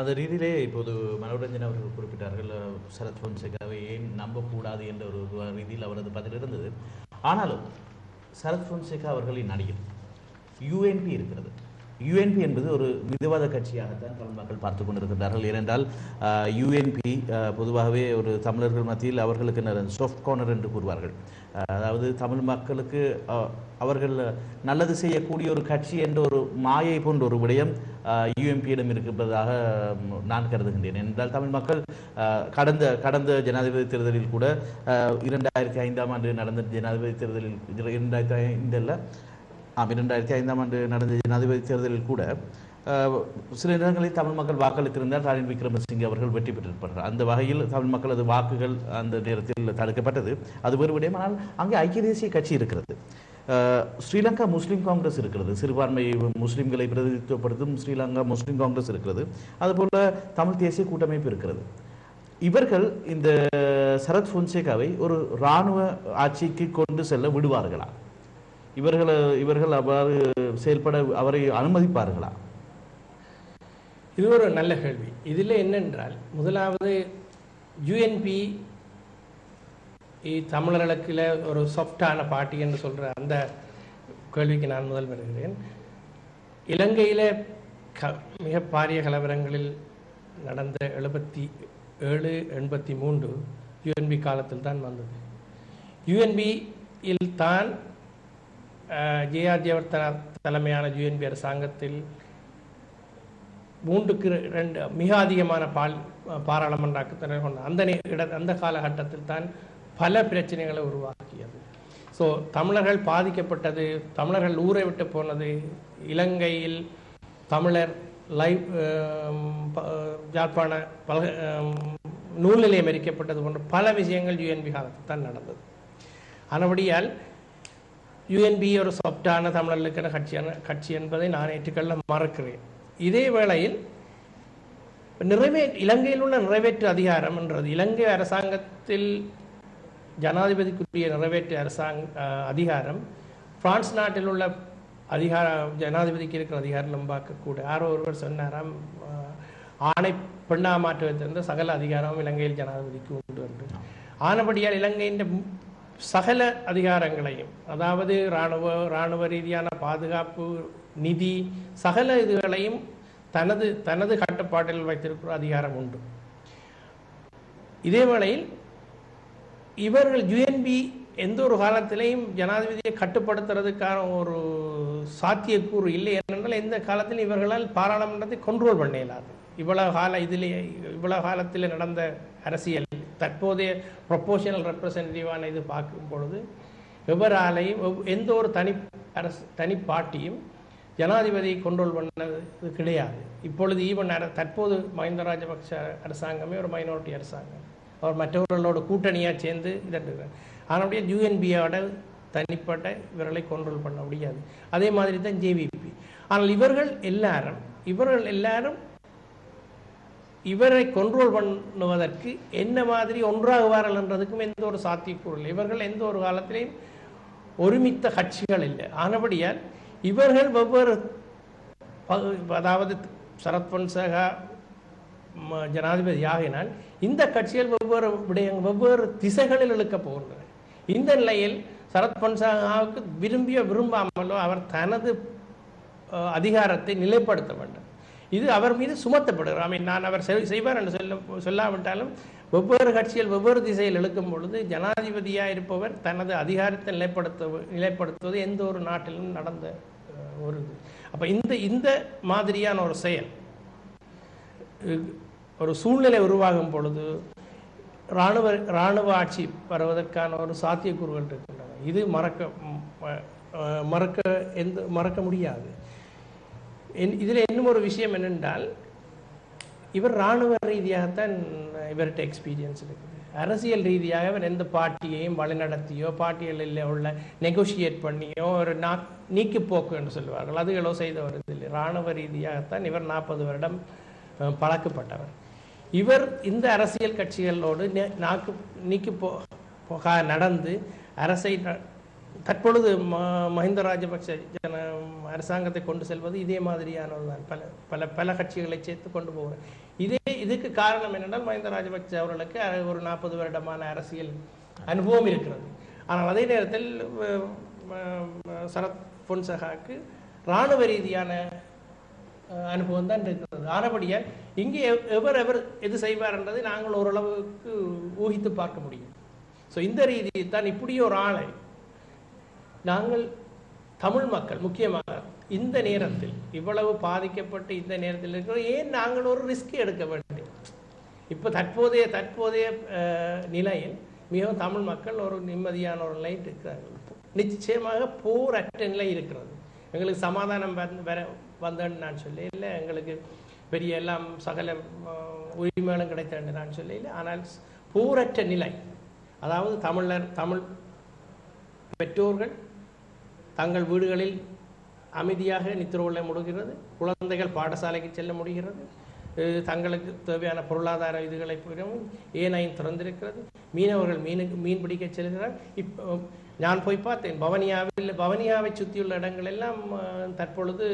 அந்த ரீதியிலே இப்போது மனோரஞ்சன் அவர்கள் குறிப்பிட்டார்கள் சரத் பொன்சேகாவை ஏன் நம்பக்கூடாது என்ற ஒரு ரீதியில் அவரது பதில் இருந்தது. ஆனாலும் சரத் பொன்சேகா அவர்களின் அணியில் யூஎன்பி இருக்கிறது. யூஎன்பி என்பது ஒரு மிதவாத கட்சியாகத்தான் தமிழ் மக்கள் பார்த்து கொண்டிருக்கிறார்கள் ஏனென்றால் யூஎன்பி பொதுவாகவே ஒரு தமிழர்கள் மத்தியில் அவர்களுக்கு சாஃப்ட் கார்னர் என்று கூறுவார்கள். அதாவது தமிழ் மக்களுக்கு அவர்கள் நல்லது செய்யக்கூடிய ஒரு கட்சி என்ற ஒரு மாயை போன்ற ஒரு விடயம் யூஎம்பியிடம் இருப்பதாக நான் கருதுகின்றேன். என்றால் தமிழ் மக்கள் கடந்த கடந்த ஜனாதிபதி தேர்தலில் கூட இரண்டாயிரத்தி ஐந்தாம் ஆண்டு நடந்த ஜனாதிபதி தேர்தலில் இரண்டாயிரத்தி ஐந்தில் ஆம் இரண்டாயிரத்தி ஐந்தாம் ஆண்டு நடந்த ஜனாதிபதி தேர்தலில் கூட சில இடங்களில் தமிழ் மக்கள் வாக்களித்திருந்தால் ரணில் விக்ரமசிங்கே அவர்கள் வெற்றி பெற்றிருப்பார்கள். அந்த வகையில் தமிழ் மக்களது வாக்குகள் அந்த நேரத்தில் தடுக்கப்பட்டது. அது வேறு விடயம் ஆனால் அங்கே ஐக்கிய தேசிய கட்சி இருக்கிறது. ஸ்ரீலங்கா முஸ்லீம் காங்கிரஸ் இருக்கிறது. சிறுபான்மை முஸ்லீம்களை பிரதிநிதித்துவப்படுத்தும் ஸ்ரீலங்கா முஸ்லீம் காங்கிரஸ் இருக்கிறது. அதுபோல தமிழ் தேசிய கூட்டமைப்பு இருக்கிறது. இவர்கள் இந்த சரத் பொன்சேகாவை ஒரு இராணுவ ஆட்சிக்கு கொண்டு செல்ல விடுவார்களா? இவர்களை இவர்கள் அவ்வாறு செயல்பட அவரை அனுமதிப்பார்களா? இது ஒரு நல்ல கேள்வி. இதில் என்னென்றால் முதலாவது யூஎன்பி தமிழர்களுக்குல ஒரு சாஃப்டான பார்ட்டி என்று சொல்கிற அந்த கேள்விக்கு நான் முதல் வருகிறேன். இலங்கையில் க மிக பாரிய கலவரங்களில் நடந்த எழுபத்தி ஏழு எண்பத்தி மூன்று யூஎன்பி காலத்தில் தான் வந்தது. யூஎன்பியில் தான் ஜேஆர் ஜெயவர்தனா தலைமையான யூஎன்பி அரசாங்கத்தில் மூன்றுக்கு ரெண்டு மிக அதிகமான பால் பாராளுமன்ற கொண்ட அந்த இட அந்த காலகட்டத்தில் தான் பல பிரச்சனைகளை உருவாக்கியது. ஸோ தமிழர்கள் பாதிக்கப்பட்டது தமிழர்கள் ஊரை விட்டு போனது இலங்கையில் தமிழர் லைவ் யாழ்ப்பாண பல ஆம், நூல் நிலையம் எரிக்கப்பட்டது போன்ற பல விஷயங்கள் யூஎன்பி காலத்தில் தான் நடந்தது. ஆனபடியால் யுஎன்பி ஒரு சாஃப்டான தமிழர்களுக்கான கட்சியான கட்சி என்பதை நான் ஏற்றுக்கொள்ள மறக்கிறேன். இதே வேளையில் நிறைவே இலங்கையில் உள்ள நிறைவேற்று அதிகாரம் என்றது இலங்கை அரசாங்கத்தில் ஜனாதிபதிக்குரிய நிறைவேற்று அரசாங்க அஹ், அதிகாரம் பிரான்ஸ் நாட்டில் உள்ள அதிகார ஜனாதிபதிக்கு இருக்கிற அதிகாரம் நம்ம பார்க்கக்கூட யாரோ ஒருவர் சொன்னாராம் ஆணை பெண்ணா மாற்றுவதிலிருந்து சகல அதிகாரமும் இலங்கையில் ஜனாதிபதிக்கு உண்டு என்று. ஆனபடியால் இலங்கையின் சகல அதிகாரங்களையும் அதாவது இராணுவ இராணுவ ரீதியான பாதுகாப்பு நிதி சகல இதுகளையும் தனது தனது கட்டுப்பாட்டில் வைத்திருக்கிற அதிகாரம் உண்டு. இதே வேளையில் இவர்கள் யுஎன்பி எந்த ஒரு காலத்திலையும் ஜனாதிபதியை கட்டுப்படுத்துறதுக்கான ஒரு சாத்தியக்கூறு இல்லை ஏனென்றால் எந்த காலத்திலும் இவர்களால் பாராளுமன்றத்தை கண்ட்ரோல் பண்ண இயலாது. இவ்வளவு கால இதிலே இவ்வளவு காலத்தில் நடந்த அரசியல் தற்போதைய ப்ரொபோஷனல் ரெப்ரசன்டேட்டிவான இது பார்க்கும் பொழுது எவராலையும் எந்த ஒரு தனி அரசு தனி பார்ட்டியும் ஜனாதிபதியை கண்ட்ரோல் பண்ணது கிடையாது. இப்பொழுது ஈவன் அர- தற்போது மஹிந்த ராஜபக்ஷ அரசாங்கமே ஒரு மைனாரிட்டி அரசாங்கம். அவர் மற்றவர்களோட கூட்டணியாக சேர்ந்து இதட்டுகிறார் ஆனால் யூஎன்பியோட தனிப்பட்ட இவர்களை கண்ட்ரோல் பண்ண முடியாது. அதே மாதிரி தான் ஜேவிபி ஆனால் இவர்கள் எல்லாரும் இவர்கள் எல்லாரும் இவரை கண்ட்ரோல் பண்ணுவதற்கு என்ன மாதிரி ஒன்றாகுவார்கள் என்றதுக்கும் எந்த ஒரு சாத்தியக்கூறு இல்லை. இவர்கள் எந்த ஒரு காலத்திலையும் ஒருமித்த கட்சிகள் இல்லை. ஆனபடியால் இவர்கள் வெவ்வேறு அதாவது சரத் பொன்சேகா ம- ஜனாதிபதி ஆகினால் இந்த கட்சிகள் வெவ்வேறு விடயங்கள் வெவ்வேறு திசைகளில் இழுக்க போகின்றன. இந்த நிலையில் சரத் பொன்சேகாவுக்கு விரும்பிய விரும்பாமலோ அவர் தனது அதிகாரத்தை நிலைப்படுத்த வேண்டும். இது அவர் மீது சுமத்தப்படுகிறது ஐ மீன் நான் அவர் செய்வார் என்று சொல்ல சொல்லாவிட்டாலும் வெவ்வேறு கட்சிகள் வெவ்வேறு திசையில் இழுக்கும் பொழுது ஜனாதிபதியாக இருப்பவர் தனது அதிகாரத்தை நிலைப்படுத்த நிலைப்படுத்துவது எந்த ஒரு நாட்டிலும் நடந்த ஒரு இது. அப்போ இந்த இந்த மாதிரியான ஒரு செயல் ஒரு சூழ்நிலை உருவாகும் பொழுது இராணுவ இராணுவ ஆட்சி வருவதற்கான ஒரு சாத்தியக்கூறுகள் இருக்கின்றன. இது மறக்க மறக்க எந்த மறக்க முடியாது. என் இதில் இன்னும் ஒரு விஷயம் என்னென்றால் இவர் இராணுவ ரீதியாகத்தான் இவர்கிட்ட எக்ஸ்பீரியன்ஸ் இருக்குது. அரசியல் ரீதியாக இவர் எந்த பார்ட்டியையும் வழிநடத்தியோ பார்ட்டிகளில் உள்ள நெகோஷியேட் பண்ணியோ ஒரு நா நீக்குப்போக்கு என்று சொல்லுவார்கள். அதுகளோ செய்தவர் இல்லை இராணுவ ரீதியாகத்தான் இவர் நாற்பது வருடம் பழக்கப்பட்டவர். இவர் இந்த அரசியல் கட்சிகளோடு நாக்கு நீக்கி போ போகா நடந்து அரசை தற்பொழுது ம- மஹிந்த ராஜபக்ஷ ஜன அரசாங்கத்தை கொண்டு செல்வது இதே மாதிரியானதுதான் பல பல பல கட்சிகளை சேர்த்து கொண்டு போகிறேன் இதே இதுக்கு காரணம் என்னென்றால் மஹிந்த ராஜபக்ஷ அவர்களுக்கு ஒரு நாற்பது வருடமான அரசியல் அனுபவம் இருக்கிறது. ஆனால் அதே நேரத்தில் சரத் பொன்சகாக்கு இராணுவ ரீதியான அனுபவம் தான் இருக்கிறது. ஆனபடியால் இங்கே எவர் எவர் எது செய்வார் என்றதை நாங்கள் ஓரளவுக்கு ஊகித்து பார்க்க முடியும். ஸோ இந்த ரீதியில் தான் இப்படியோ ஒரு ஆளை நாங்கள் தமிழ் மக்கள் முக்கியமாக இந்த நேரத்தில் இவ்வளவு பாதிக்கப்பட்டு இந்த நேரத்தில் இருக்கிறோம் ஏன் நாங்கள் ஒரு ரிஸ்க் எடுக்க வேண்டும் இப்போ தற்போதைய தற்போதைய நிலையில் மிகவும் தமிழ் மக்கள் ஒரு நிம்மதியான ஒரு நிலையில் இருக்கிறார்கள். நிச்சயமாக போரற்ற நிலை இருக்கிறது. எங்களுக்கு சமாதானம் வந்து வர வந்தேன்னு நான் சொல்ல இல்லை எங்களுக்கு பெரிய எல்லாம் சகல உரிமையிலும் உரிமைகளும் கிடைத்தேன்னு நான் சொல்ல இல்லை ஆனால் போரற்ற நிலை அதாவது தமிழர் தமிழ் பெற்றோர்கள் தங்கள் வீடுகளில் அமைதியாக நித்திர கொள்ள முடிகிறது. குழந்தைகள் பாடசாலைக்கு செல்ல முடிகிறது. தங்களுக்கு தேவையான பொருளாதார இதுகளை பெறவும் ஏனையும் திறந்திருக்கிறது. மீனவர்கள் மீனுக்கு மீன் பிடிக்க செல்கிறார். இப்போ நான் போய் பார்த்தேன். பவனியாவில் பவனியாவை சுற்றியுள்ள இடங்கள் எல்லாம் தற்பொழுது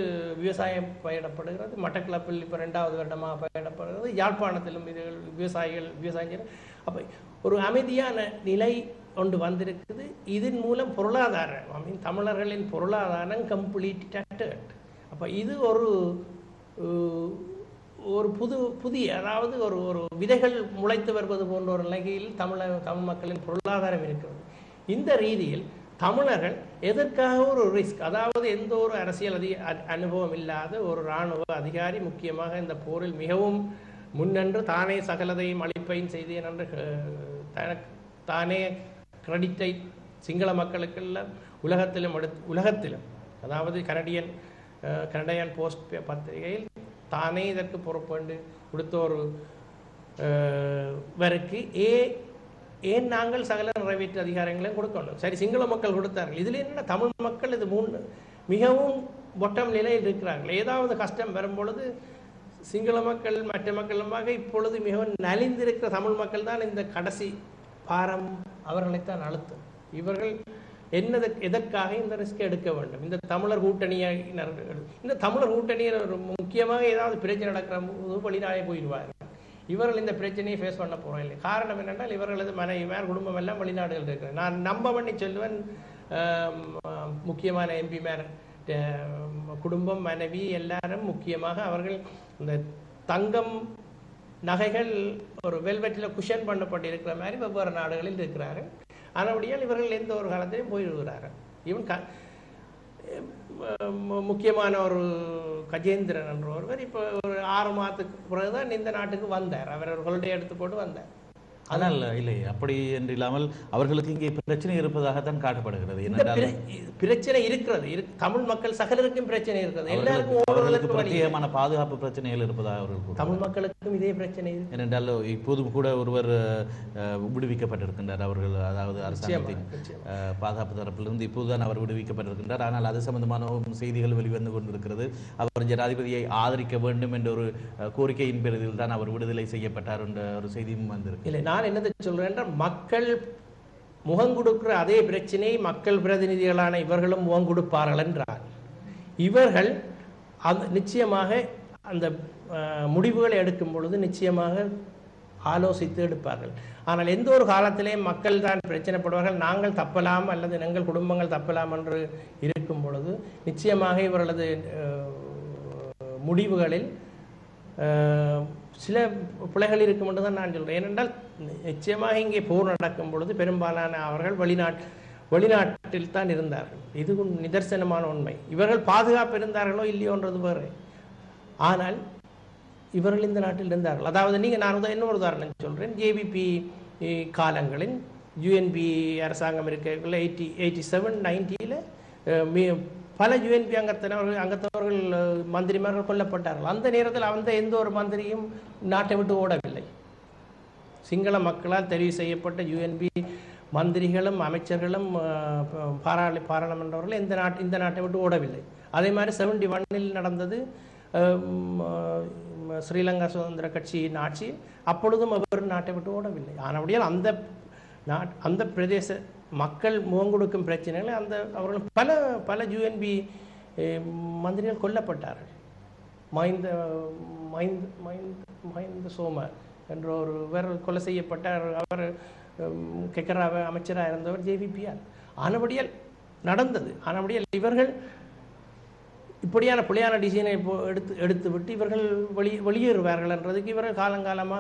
விவசாயம் பயிரிடப்படுகிறது. மட்டக்களப்பில் இப்போ ரெண்டாவது வருடமாக பயிரிடப்படுகிறது. யாழ்ப்பாணத்திலும் இது விவசாயிகள் விவசாயம் அப்போ ஒரு அமைதியான நிலை கொண்டு வந்திருக்குது. இதன் மூலம் பொருளாதாரம் ஐ மீன் தமிழர்களின் பொருளாதாரம் கம்ப்ளீட் டட்டட் அப்போ இது ஒரு ஒரு புது புதிய அதாவது ஒரு ஒரு விதைகள் முளைத்து வருவது போன்ற ஒரு நிலையில் தமிழ தமிழ் மக்களின் பொருளாதாரம் இருக்கிறது. இந்த ரீதியில் தமிழர்கள் எதற்காக ஒரு ரிஸ்க் அதாவது எந்த ஒரு அரசியல் அதிக அனுபவம் இல்லாத ஒரு இராணுவ அதிகாரி முக்கியமாக இந்த போரில் மிகவும் முன்னன்று தானே சகலதையும் அழிப்பையும் செய்தேன் என்று தனக்கு தானே கிரெடிட்டை சிங்கள மக்களுக்கெல்லாம் உலகத்திலும் எடுத்து உலகத்திலும் அதாவது கனடியன் கனடியன் போஸ்ட் பே- பத்திரிகையில் தானே இதற்கு பொறுப்பேண்டு கொடுத்த ஒரு வருக்கு ஏ ஏன் நாங்கள் சகல நிறைவேற்று அதிகாரங்களையும் கொடுக்கணும்? சரி சிங்கள மக்கள் கொடுத்தார்கள். இதில் என்ன தமிழ் மக்கள் இது மூணு மிகவும் பொட்டம் நிலையில் இருக்கிறார்கள். ஏதாவது கஷ்டம் வரும்பொழுது சிங்கள மக்கள் மற்ற மக்களுமாக இப்பொழுது மிகவும் நலிந்திருக்கிற தமிழ் மக்கள் தான் இந்த கடைசி பாரம் அவர்களைத்தான் அழுத்தும். இவர்கள் என்னது எதற்காக இந்த ரிஸ்க் எடுக்க வேண்டும்? இந்த தமிழர் கூட்டணியினர் இந்த தமிழர் கூட்டணியினர் முக்கியமாக ஏதாவது பிரச்சனை நடக்கிற போது வெளிநாடே போயிடுவார் இவர்கள் இந்த பிரச்சனையை ஃபேஸ் பண்ண போகிறோம் இல்லை காரணம் என்னென்றால் இவர்களது மனைவிமார் குடும்பம் எல்லாம் வெளிநாடுகள் இருக்கிறது. நான் நம்ப பண்ணி சொல்லுவேன் ஆம், முக்கியமான எம்பிமார் குடும்பம் மனைவி எல்லாரும் முக்கியமாக அவர்கள் இந்த தங்கம் நகைகள் ஒரு வெல்வெட்டில் குஷன் பண்ணப்பட்டிருக்கிற மாதிரி வெவ்வேறு நாடுகளில் இருக்கிறாரு. ஆனபடியால் இவர்கள் எந்த ஒரு காலத்திலையும் போயிடுகிறார்கள் இவன் க முக்கியமான ஒரு கஜேந்திரன் என்ற ஒருவர் இப்போ ஒரு ஆறு மாதத்துக்கு பிறகுதான் இந்த நாட்டுக்கு வந்தார். அவர் ஒரு ஹொலிடே எடுத்து போட்டு வந்தார். ஆனால் இல்லை அப்படி என்று இல்லாமல் அவர்களுக்கு இங்கே பிரச்சனை இருப்பதாகத்தான் காட்டப்படுகிறது. பிரச்சனை இருக்கிறது. இரு- தமிழ் மக்கள் சகலருக்கும் பிரச்சனை இருக்கிறது. எல்லாருக்கும் அவர்களுக்கு. பிரத்யேகமான பாதுகாப்பு பிரச்சனைகள் இருப்பதாக அவர்கள். தமிழ் மக்களுக்கும் இதே பிரச்சனை ஏனென்றால் இப்போதும் கூட ஒருவர் விடுவிக்கப்பட்டிருக்கின்றார் அவர்கள் அதாவது அரசாங்கத்தின் பாதுகாப்பு தரப்பிலிருந்து இப்போதுதான் அவர் விடுவிக்கப்பட்டிருக்கின்றார். ஆனால் அது சம்பந்தமான செய்திகள் வெளிவந்து கொண்டிருக்கிறது. அவர் ஜனாதிபதியை ஆதரிக்க வேண்டும் என்ற ஒரு கோரிக்கையின் பேரில் தான் அவர் விடுதலை செய்யப்பட்டார் என்ற ஒரு செய்தியும் வந்திருக்கு இல்லை நான் என்னத்தை சொல்கிறேன் மக்கள் முகம் கொடுக்கிற அதே பிரச்சனை மக்கள் பிரதிநிதிகளான இவர்களும் முகம் கொடுப்பார்கள் என்றார். இவர்கள் அந்த நிச்சயமாக அந்த முடிவுகளை எடுக்கும் பொழுது நிச்சயமாக ஆலோசித்து எடுப்பார்கள். ஆனால் எந்த ஒரு காலத்திலேயும் மக்கள் தான் பிரச்சனைப்படுவார்கள். நாங்கள் தப்பலாம் அல்லது எங்கள் குடும்பங்கள் தப்பலாம் என்று இருக்கும் பொழுது நிச்சயமாக இவர்களது முடிவுகளில் சில பிழைகள் இருக்கும் என்று தான் நான் சொல்கிறேன் ஏனென்றால் நிச்சயமாக இங்கே போர் நடக்கும் பொழுது பெரும்பாலான அவர்கள் வெளிநாட் வெளிநாட்டில் தான் இருந்தார்கள். இது நிதர்சனமான உண்மை. இவர்கள் பாதுகாப்பு இருந்தார்களோ இல்லையோன்றது வேறு. ஆனால் இவர்கள் இந்த நாட்டில் இருந்தார்கள். அதாவது நீங்கள் நான் உதா- இன்னொரு உதாரணம் சொல்கிறேன் ஜேபிபி காலங்களின் யுஎன்பி அரசாங்கம் இருக்கக்குள்ள எயிட்டி எயிட்டி செவன் நைன்ட்டியில் பல யுஎன்பி அங்கத்தினர்கள் அங்கத்தவர்கள் மந்திரிமார்கள் கொல்லப்பட்டார்கள். அந்த நேரத்தில் அந்த எந்த ஒரு மந்திரியும் நாட்டை விட்டு ஓடவில்லை. சிங்கள மக்களால் தெரிவு செய்யப்பட்ட யுஎன்பி மந்திரிகளும் அமைச்சர்களும் பாராளி பாராளுமன்றவர்கள் இந்த நாட்டு இந்த நாட்டை விட்டு ஓடவில்லை. அதே மாதிரி செவன்டி ஒன்னில் நடந்தது ஸ்ரீலங்கா சுதந்திர கட்சியின் ஆட்சி. அப்பொழுதும் அவர் நாட்டை விட்டு ஓடவில்லை. ஆனபடியால் அந்த நாட் அந்த பிரதேச மக்கள் முகம் கொடுக்கும் பிரச்சனைகளை அந்த அவர்கள் பல பல யூஎன்பி மந்திரிகள் கொல்லப்பட்டார்கள். மஹிந்த மஹிந்த மஹிந்த மஹிந்த சோம என்ற ஒரு இவர் கொலை செய்யப்பட்டார் அவர் கெக்கராவ அமைச்சராக இருந்தவர் ஜேவிபிஆர் ஆனபடியால் நடந்தது. ஆனபடியால் இவர்கள் இப்படியான பிள்ளையான டிசைனை இப்போ எடுத்து எடுத்து விட்டு இவர்கள் வெளி வெளியேறுவார்கள் என்றதுக்கு இவர்கள் காலங்காலமாக